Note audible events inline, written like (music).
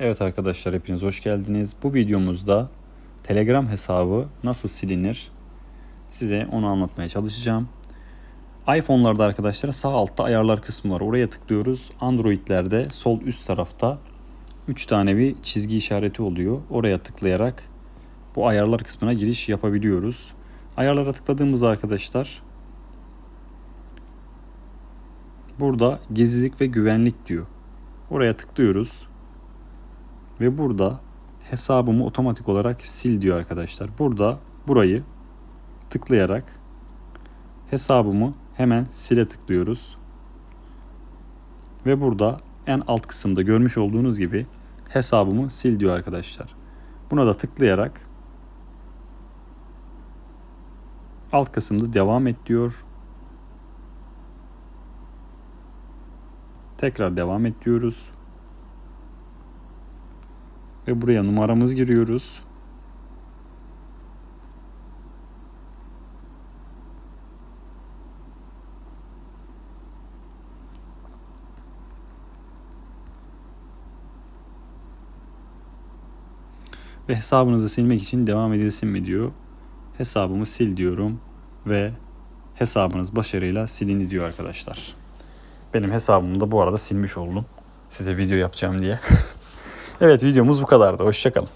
Evet arkadaşlar hepiniz hoş geldiniz. Bu videomuzda Telegram hesabı nasıl silinir size onu anlatmaya çalışacağım. iPhone'larda arkadaşlar sağ altta ayarlar kısmı var. Oraya tıklıyoruz. Android'lerde sol üst tarafta 3 tane bir çizgi işareti oluyor. Oraya tıklayarak bu ayarlar kısmına giriş yapabiliyoruz. Ayarlara tıkladığımızda arkadaşlar burada gizlilik ve güvenlik diyor. Oraya tıklıyoruz. Ve burada hesabımı otomatik olarak sil diyor arkadaşlar. Burada burayı tıklayarak hesabımı hemen sile tıklıyoruz. Ve burada en alt kısımda görmüş olduğunuz gibi hesabımı sil diyor arkadaşlar. Buna da tıklayarak alt kısımda devam et diyor. Tekrar devam et diyoruz. Ve buraya numaramızı giriyoruz. Ve hesabınızı silmek için devam edilsin mi diyor. Hesabımı sil diyorum ve hesabınız başarıyla silindi diyor arkadaşlar. Benim hesabımı da bu arada silmiş oldum. Size video yapacağım diye. (laughs) evet videomuz bu kadardı. Hoşçakalın.